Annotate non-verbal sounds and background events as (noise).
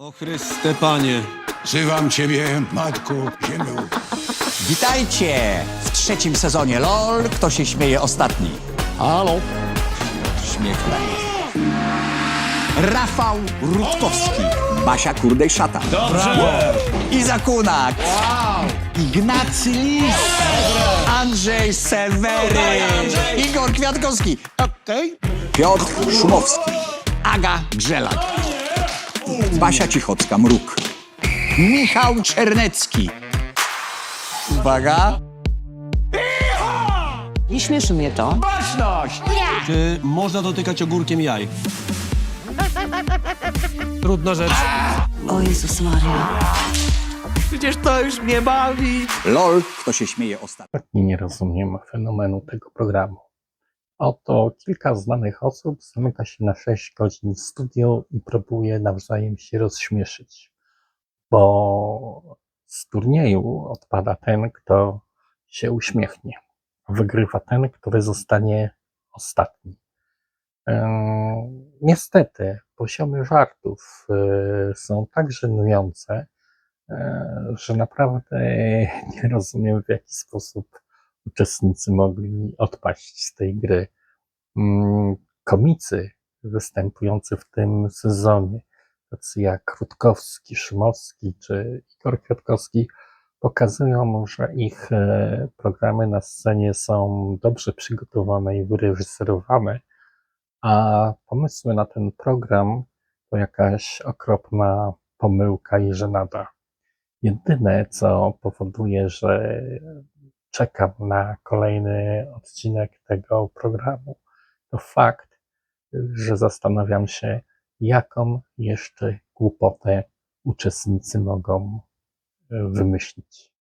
O Chryste Panie, Wzywam ciebie, matko ziemiu. Witajcie w trzecim sezonie LOL. Kto się śmieje ostatni? Halo? Śmiech. Rafał Rutkowski. Basia Kurdej-Szatan. Dobrze. Iza Kunak. Ignacy Lis. Andrzej Sewery. Igor Kwiatkowski. Okej. Piotr Szumowski. Aga Grzelak. Basia Cichocka-Mruk. Michał Czernecki. Uwaga. Nie śmieszy mnie to. czy można dotykać ogórkiem jaj? (laughs) Trudna rzecz. O Jezus Maria. LOL. Kto się śmieje ostatni? i nie rozumiem fenomenu tego programu. Oto kilka znanych osób zamyka się na 6 godzin w studiu i próbuje nawzajem się rozśmieszyć, bo z turnieju odpada ten, kto się uśmiechnie. Wygrywa ten, który zostanie ostatni. Niestety, poziomy żartów e, są tak żenujące, e, że naprawdę nie rozumiem, w jaki sposób uczestnicy mogli odpaść z tej gry. Mm, Komicy występujący w tym sezonie, tacy jak Rutkowski, Szymowski czy Igor Kwiatkowski, pokazują, że ich e, programy na scenie są dobrze przygotowane i wyreżyserowane, a pomysły na ten program to jakaś okropna pomyłka i żenada. Jedyne, co powoduje, że czekam na kolejny odcinek tego programu, to fakt, że zastanawiam się, jaką jeszcze głupotę uczestnicy mogą wymyślić.